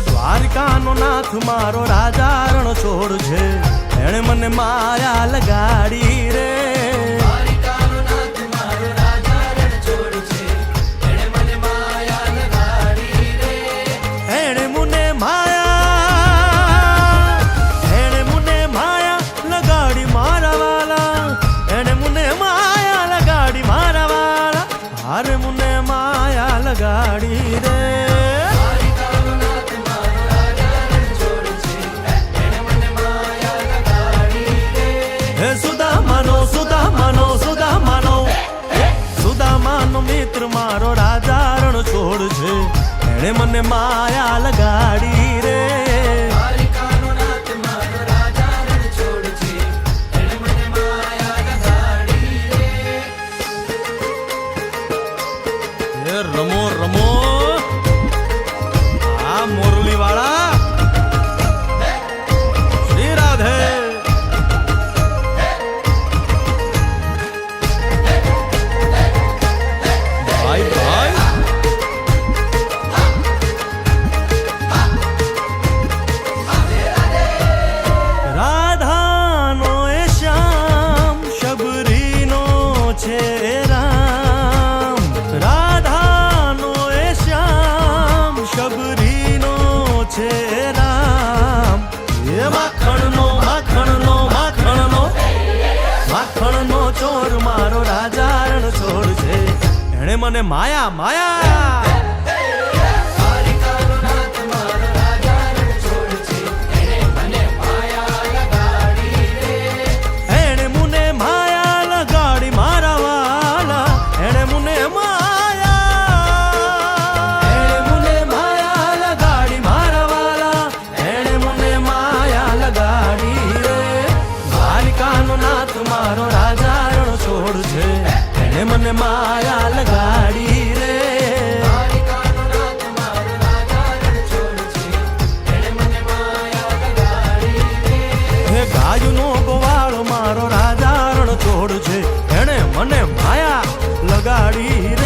દ્વારકાનો નાથ મારો રાજા રણ છોડ છે. એણે મને માયા લગાડી રે. મારા વાલા. એણે મુને માયા લગાડી મારા વાલા. હારે મુને મને માયા લગાડી રે. રમો રમો. છે રામ? રાધાનો એ શ્યામ, શબરીનો છે રામ? એ માખણનો માખણનો માખણનો માખણનો ચોર, મારો રાજા રણ છોડ છે. એણે મને માયા માયા! છોડ છે. એને મને માયા લગાડી રે. ગાયનો ગોવાળો, મારો રાજા રણ છોડ છે. એણે મને માયા લગાડી રે.